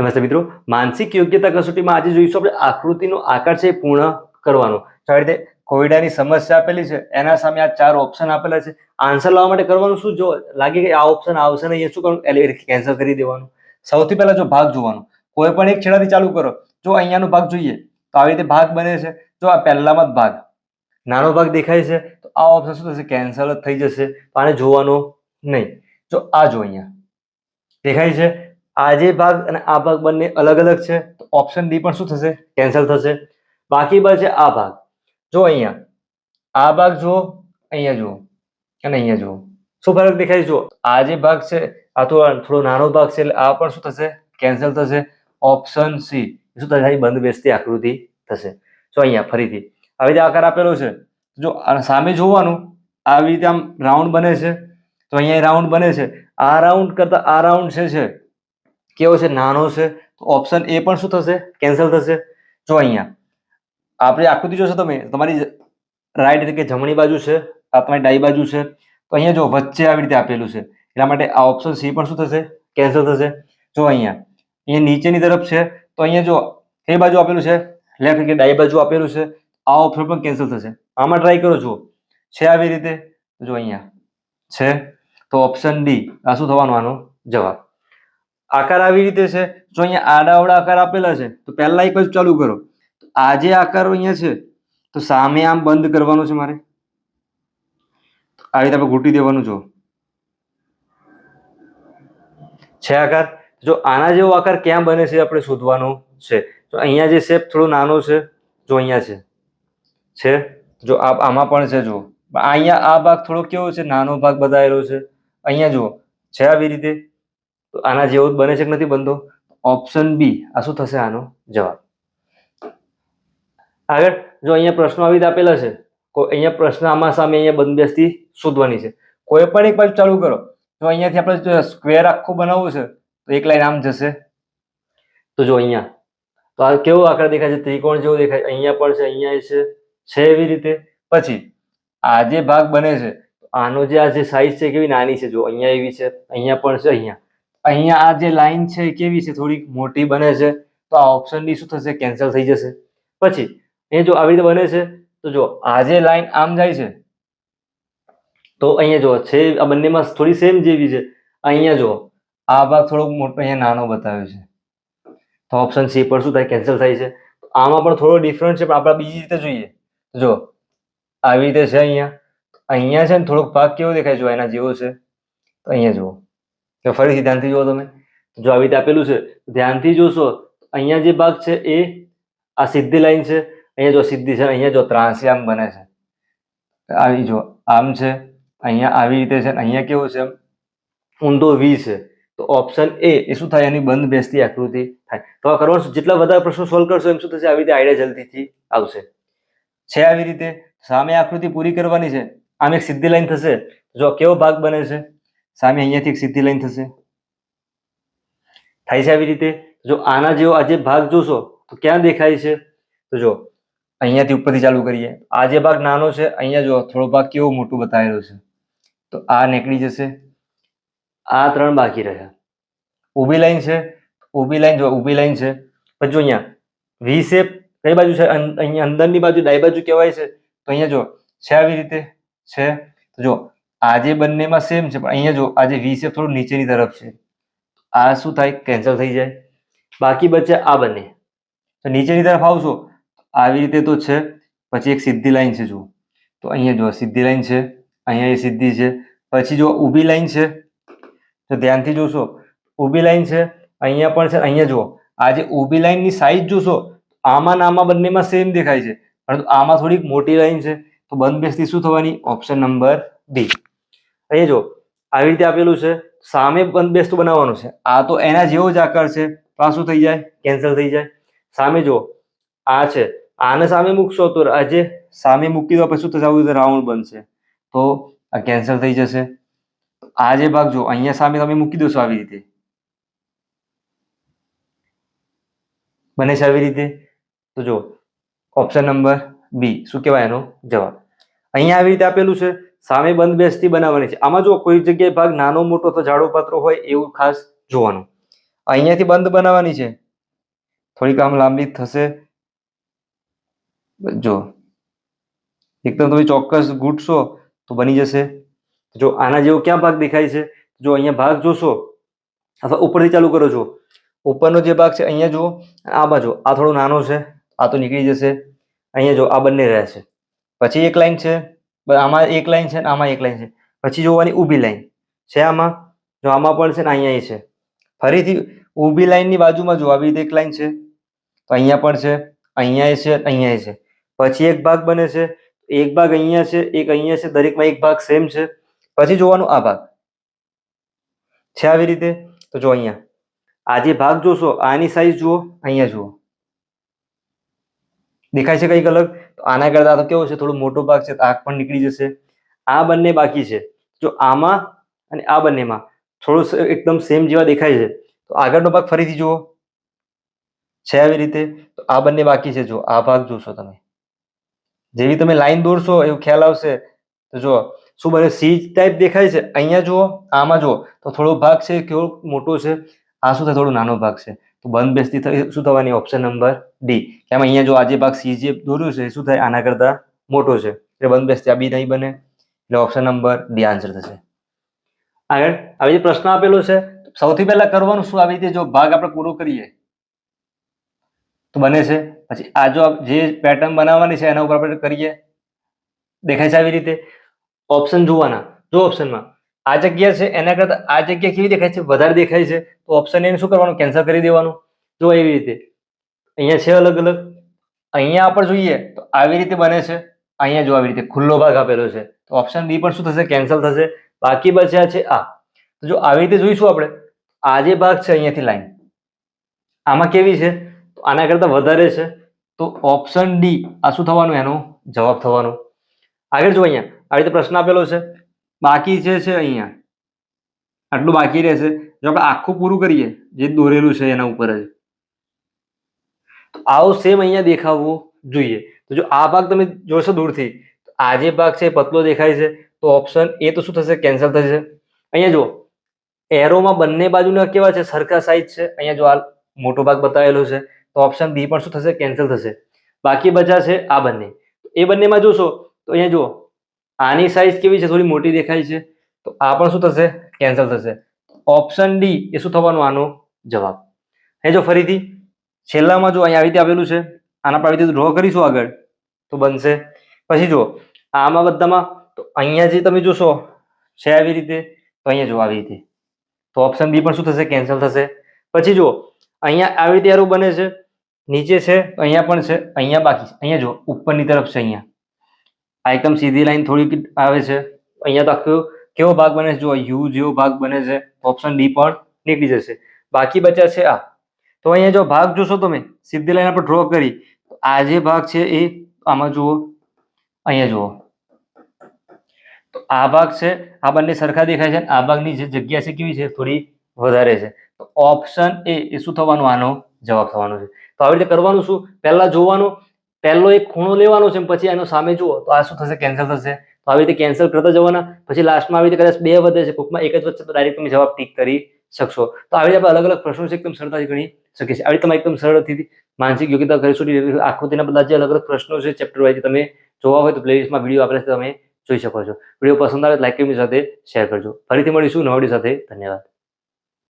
નમસ્તે મિત્રો. માનસિક યોગ્યતા કસોટીમાં આજે જોઈશું આપણે આકૃતિનો આકાર છે પૂર્ણ કરવાનો. સારી રીતે કોવિડાની સમસ્યા આપેલી છે. એના સામે આ ચાર ઓપ્શન આપેલા છે. આન્સર લાવવા માટે કરવાનું શું? જો લાગે કે આ ઓપ્શન આવશે નહીં શું કરવાનું? એટલે કેન્સલ કરી દેવાનું. સૌથી પહેલા જો ભાગ જોવાનો. કોઈ પણ એક છેડાથી ચાલુ કરો. જો અહીંયાનો ભાગ જોઈએ, તો આવી રીતે ભાગ બને છે. જો આ પહેલામાં જ ભાગ. નાનો ભાગ દેખાય છે, તો આ ઓપ્શન શું થશે? કેન્સલ જ થઈ જશે. આને જોવાનો નહીં. જો આ જો અહીંયા. દેખાય છે? આ જે ભાગ અને આ ભાગ બંને અલગ અલગ છે, તો ઓપ્શન ડી પણ શું થશે? કેન્સલ થશે. બાકી બચે આ ભાગ. જો અહીંયા, આ ભાગ જુઓ, અહીંયા જુઓ અને અહીંયા જુઓ. શું ફરક દેખાય? જુઓ, આ જે ભાગ છે, આ તો થોડો નાનો ભાગ છે આ પણ શું થશે? કેન્સલ થશે. ઓપ્શન સી શું થશે? બંધ બેસતી આકૃતિ થશે. જો અહીંયા ફરીથી, આવી રીતે આકાર આપેલો છે. જો સામે જોવાનું, આવી રીતે આમ રાઉન્ડ બને છે. તો અહીંયા રાઉન્ડ બને છે. આ રાઉન્ડ કરતા આ રાઉન્ડ છે. કેવો છે? નાનો છે. તો ઓપ્શન એ પણ શું થશે? કેન્સલ થશે. જો અહીંયા, આપણે આકૃતિ જોશો તમે, તમારી રાઈટ એટલે કે જમણી બાજુ છે આ તમારી ડાઈ બાજુ છે. તો અહીંયા જો વચ્ચે આવી રીતે આપેલું છે એટલા માટે આ ઓપ્શન સી પણ શું થશે? કેન્સલ થશે. જો અહીંયા અહીંયા નીચેની તરફ છે, તો અહીંયા જો એ બાજુ આપેલું છે લેફ્ટ કે ડાઈ બાજુ આપેલું છે, આ ઓપ્શન પણ કેન્સલ થશે. આમાં ટ્રાય કરો, જુઓ. છે આવી રીતે? જો અહીંયા છે. તો ઓપ્શન ડી આ શું થવાનો? આનો જવાબ. આકાર આવી રીતે છે? જો અહીંયા આડાઅવળા આકાર આપેલા છે, તો પહેલા એક જ ચાલુ કરો. આ જે આકારો અહીંયા છે, તો સામે આમ બંધ કરવાનો છે મારે. આવી રીતે આપણે ઘૂંટી દેવાનું જો છે આકાર? જો આના જેવો આકાર ક્યાં બને છે આપણે શોધવાનો છે. તો અહીંયા જે શેપ થોડો નાનો છે, જો અહીંયા છે. છે? જો આ આમાં પણ છે જો અહીંયા આ ભાગ થોડો કેવો છે? નાનો ભાગ બતાવેલો છે. અહીંયા જુઓ. છે આવી રીતે? તો આના જેવો જ બને છે કે નથી બનતો? ઓપ્શન બી આ શું થશે આનો જવાબ? આગળ, જો અહીંયા પ્રશ્નો આવી આપેલા છે અહીંયા પ્રશ્ન આમાં સામે અહીંયા બંધબેસતી શોધવાની છે. કોઈ પણ એક બાજુ ચાલુ કરો. તો અહીંયાથી આપણે સ્ક્વેર આખું બનાવવું છે, તો એક લાઈન આમ જશે. તો જો અહીંયા. તો આ કેવો આકાર દેખાય છે? ત્રિકોણ જેવો દેખાય. અહીંયા પણ છે, અહીંયા છે છે એવી રીતે. પછી, આ જે ભાગ બને છે આનો જે આ જે સાઈઝ છે, કેવી નાની છે? જો અહીંયા એવી છે, અહીંયા પણ છે, અહીંયા. અહીંયા આ જે લાઈન છે એ કેવી છે? થોડીક મોટી બને છે. તો આ ઓપ્શન ડી શું થશે? કેન્સલ થઈ જશે. પછી એ જો આવી રીતે બને છે, તો જો આ જે લાઈન આમ જાય છે, તો અહીંયા જો છે, આ બંનેમાં થોડી સેમ જેવી છે. અહીંયા જો, આ ભાગ થોડોક મોટો, અહીંયા નાનો બતાવ્યો છે. તો ઓપ્શન સી પણ શું થાય? કેન્સલ થાય છે. આમાં પણ થોડો ડિફરન્ટ છે, પણ આપણે બીજી રીતે જોઈએ. જો, આવી રીતે છે અહીંયા. અહીંયા છે ને થોડોક ભાગ કેવો દેખાય? જો એના જેવો છે. તો અહીંયા જુઓ. તો ફરીથી ધ્યાનથી જુઓ તમે. જો આવી રીતે આપેલું છે ધ્યાનથી જોશો અહીંયા જે ભાગ છે એ આ સીધી લાઈન છે. અહીંયા જો સીધી છે, અહીંયા જો ત્રાસી આમ બને છે. આવી જો આમ છે, અહીંયા આવી રીતે છે, અહીંયા કેવું છે ઊંધો વી છે. તો ઓપ્શન એ એ શું થાય? એની બંધ બેસતી આકૃતિ થાય. તો આ કરવાનું જેટલા વધારે પ્રશ્નો સોલ્વ કરશો એમ શું થશે? આવી રીતે આઈડિયા જલ્દીથી આવશે. છે આવી રીતે. સામે આકૃતિ પૂરી કરવાની છે. આમ એક સીધી લાઈન થશે. જો કેવો ભાગ બને છે? સામે અહીંયાથી એક સીધી લાઈન થશે. થાય છે આવી રીતે? જો આના જેવો આ જે ભાગ જોશો, તો ક્યાં દેખાય છે? તો જો, અહીંયાથી ઉપરથી ચાલુ કરીએ. આ જે ભાગ નાનો છે, અહીંયા જો થોડો ભાગ કેવો મોટું બતાવેલો છે. તો આ નીકળી જશે. આ ત્રણ બાકી રહ્યા. ઊભી લાઈન છે, ઊભી લાઈન જો ઊભી લાઈન છે. પછી જો અહીંયા, વી શેપ કઈ બાજુ છે? અહીંયા અંદરની બાજુ ડાઈ બાજુ કહેવાય છે. તો અહીંયા જો છે આવી રીતે? છે. તો જો આ જે બંનેમાં સેમ છે, પણ અહીંયા જો, આજે વી છે, થોડું નીચેની તરફ છે. આ શું થાય? કેન્સલ થઈ જાય. બાકી બચે આ બંને. તો નીચેની તરફ આવશો. આવી રીતે તો છે. પછી એક સીધી લાઈન છે, જુઓ. તો અહીંયા જો સીધી લાઈન છે. અહીંયા એ સીધી છે. પછી જો ઊભી લાઈન છે, તો ધ્યાનથી જોશો. ઊભી લાઈન છે, અહીંયા પણ છે, અહીંયા જુઓ. આ જે ઊભી લાઈનની સાઈઝ જોશો, આમાં ને આમાં બંનેમાં સેમ દેખાય છે. પરંતુ આમાં થોડીક મોટી લાઈન છે. તો બંધ બેસતી શું થવાની? ઓપ્શન નંબર બી અહીંયા જો, આવી રીતે આપેલું છે, સામે બંધ બેસતું બનાવવાનું છે. આ તો એના જેવો જ આકાર છે. તો આ શું થઈ જાય? કેન્સલ થઈ જાય. સામે જો, આ છે. આને સામે મૂકશો તો આજે સામે મૂકી દો, પછી શું થશે? આવું રાઉન્ડ બનશે. તો આ કેન્સલ થઈ જશે. આ જે ભાગ જો, અહીંયા સામે તમે મૂકી દેશો આવી રીતે. બને છે આવી રીતે? તો જો ઓપ્શન નંબર બી શું કહેવાય એનો? જવાબ. અહીંયા આવી રીતે આપેલું છે સામે બંધ બેસતી બનાવવાની છે. આમાં જો કોઈ જગ્યાએ ભાગ નાનો મોટો તો જાડો પાત્રો હોય એવું ખાસ જોવાનું. અહીંયાથી બંધ બનાવવાની છે. થોડીક આમ લાંબી થશે. જો, એકદમ તમે ચોક્કસ ગૂટશો તો બની જશે. જો આના જેવો ક્યાં ભાગ દેખાય છે? જો અહીંયા ભાગ જોશો, અથવા ઉપરથી ચાલુ કરો છો. ઉપરનો જે ભાગ છે, અહીંયા જુઓ, આ બાજુ, આ થોડો નાનો છે, આ તો નીકળી જશે. અહીંયા જો, આ બંને રહ્યા છે. પછી એક લાઈન છે. આમાં એક લાઈન છે ને આમાં એક લાઈન છે. પછી જોવાની ઊભી લાઈન. છે આમાં? જો આમાં પણ છે ને અહીંયા છે. ફરીથી ઊભી લાઈનની બાજુમાં જો, આવી રીતે એક લાઈન છે. તો અહીંયા પણ છે, અહીંયા છે અહીંયા છે. પછી એક ભાગ બને છે, એક ભાગ અહીંયા છે, એક અહીંયા છે, દરેકમાં એક ભાગ સેમ છે. પછી જોવાનું આ ભાગ. છે આવી રીતે? તો જો અહીંયા. આ જે ભાગ જોશો, આની સાઈઝ જુઓ, અહીંયા જુઓ. દેખાય છે કંઈક અલગ? તો આના કરતા તો કેવો છે? થોડો મોટો ભાગ છે, તો આંખ પણ નીકળી જશે. આ બંને બાકી છે. જો આમાં અને આ બંનેમાં થોડું એકદમ સેમ જેવા દેખાય છે. તો આગળનો ભાગ ફરીથી જુઓ. છે આવી રીતે. તો આ બંને બાકી છે. જો આ ભાગ જોશો તમે. જેવી તમે લાઈન દોરશો, એવું ખ્યાલ આવશે. તો જો શું બને સી ટાઈપ દેખાય છે? અહીંયા જુઓ. આમાં જુઓ. તો થોડો ભાગ છે, કેવો મોટો છે? આ શું થાય? થોડો નાનો ભાગ છે. તો બંધ બેસતી થઈ, શું થવાની? ઓપ્શન નંબર ડી કેમ અહીંયા જો આજે ભાગ સી જે દોર્યું છે શું થાય? આના કરતા મોટો છે. એટલે બંધ બેસતી આ બી નહીં બને. એટલે ઓપ્શન નંબર ડી આન્સર થશે. આગળ આવી જે પ્રશ્ન આપેલો છે, સૌથી પહેલા કરવાનું શું? આવી રીતે જો ભાગ આપણે પૂરો કરીએ, તો બને છે. પછી આ જો જે પેટર્ન બનાવવાની છે, એના ઉપર આપણે કરીએ. દેખાય છે આવી રીતે? ઓપ્શન જોવાના. જો ઓપ્શનમાં આ જગ્યા છે, એના કરતા આ જગ્યા કેવી દેખાય છે? વધારે દેખાય છે. તો ઓપ્શન એને શું કરવાનું? કેન્સલ કરી દેવાનું. જો એવી રીતે. અહીંયા છે અલગ અલગ. અહીંયા આપણે જોઈએ તો આવી રીતે બને છે. અહીંયા જો આવી રીતે ખુલ્લો ભાગ આપેલો છે. તો ઓપ્શન બી પણ શું થશે? કેન્સલ થશે. બાકી બચ્યા છે આ. તો જો આવી રીતે જોઈશું આપણે, આ જે ભાગ છે અહીંયાથી લાઈન આમાં કેવી છે? તો આના કરતાં વધારે છે. તો ઓપ્શન ડી આ શું થવાનું? એનો જવાબ થવાનો. આગળ જો અહીંયા, આવી રીતે પ્રશ્ન આપેલો છે. બાકી જે છે અહીંયા, આટલું બાકી રહેશે. જો આપણે આખું પૂરું કરીએ, જે દોરેલું છે એના ઉપર જ. તો આવો સેમ અહીંયા દેખાવું જોઈએ. તો જો આ ભાગ તમે જોશો દૂરથી આ જે ભાગ છે પતલો દેખાય છે. તો ઓપ્શન એ તો શું થશે? કેન્સલ થશે. અહીંયા જો એરોમાં બંને બાજુના કેવા છે? સરખા સાઈઝ છે. અહીંયા જો આ મોટો ભાગ બતાવેલો છે, તો ઓપ્શન બી પણ શું થશે? કેન્સલ થશે. બાકી બચા છે આ બંને. એ બંનેમાં જોશો, તો અહીંયા જુઓ આની સાઈઝ કેવી છે? થોડી મોટી દેખાય છે. તો આ પણ શું થશે? કેન્સલ થશે. ઓપ્શન ડી એ શું થવાનું? આનો જવાબ. હે જો ફરીથી, છેલ્લામાં જો અહીંયા આવી રીતે આવેલું છે, આના પર આવી રીતે ડ્રો કરીશું આગળ, તો બનશે. પછી જુઓ, આમાં બધામાં, તો અહીંયા જે તમે જોશો, છે આવી રીતે, તો અહીંયા જો આવી રીતે. તો ઓપ્શન બી પણ શું થશે? કેન્સલ થશે. પછી જુઓ, અહીંયા આવી રીતે એરો બને છે, નીચે છે, અહીંયા પણ છે, અહીંયા બાકી અહીંયા જો ઉપરની તરફ છે અહીંયા. આ એકદમ સીધી લાઈન થોડીક આવે છે. અહીંયા તો આખો કેવો ભાગ બને છે? જો યુ જેવો ભાગ બને છે. ઓપ્શન ડી પણ નીકળી જશે. બાકી બચ્યા છે આ. તો અહીંયા જો ભાગ જોશો તમે, સીધી લાઈન આપણે ડ્રો કરી આ જે ભાગ છે એ આમાં જુઓ, અહીંયા જુઓ. તો આ ભાગ છે, આ બંને સરખા દેખાય છે આ ભાગની જે જગ્યા છે કેવી છે? થોડી વધારે છે. તો ઓપ્શન એ શું થવાનું? આનો જવાબ થવાનો છે. તો આવી રીતે કરવાનું શું? પહેલા જોવાનું પહેલો એક ખૂણો લેવાનો છે પછી એનો સામે જુઓ, તો આ શું થશે? કેન્સલ થશે. તો આવી રીતે કેન્સલ કરતા જવાના. પછી લાસ્ટમાં આવી રીતે કદાચ બે વધે છે, કોકમાં એક જ વચ્ચે તો ડાયરેક્ટ તમે જવાબ ટીક કરી શકશો. તો આવી રીતે અલગ અલગ પ્રશ્નો છે, એકદમ સરળતાથી ગણી શકીએ છીએ. આવી તમે એકદમ સરળથી માનસિક યોગ્યતા કરી સુધી આકૃતિના બધા જે અલગ અલગ પ્રશ્નો છે ચેપ્ટર વાઇઝ તમે જોવા હોય તો પ્લેલિસ્ટમાં વીડિયો આપેલા છે તમે જોઈ શકો છો. વીડિયો પસંદ આવે લાઈક કરી સાથે શેર કરજો. ફરીથી મળીશું નવા સાથે. ધન્યવાદ.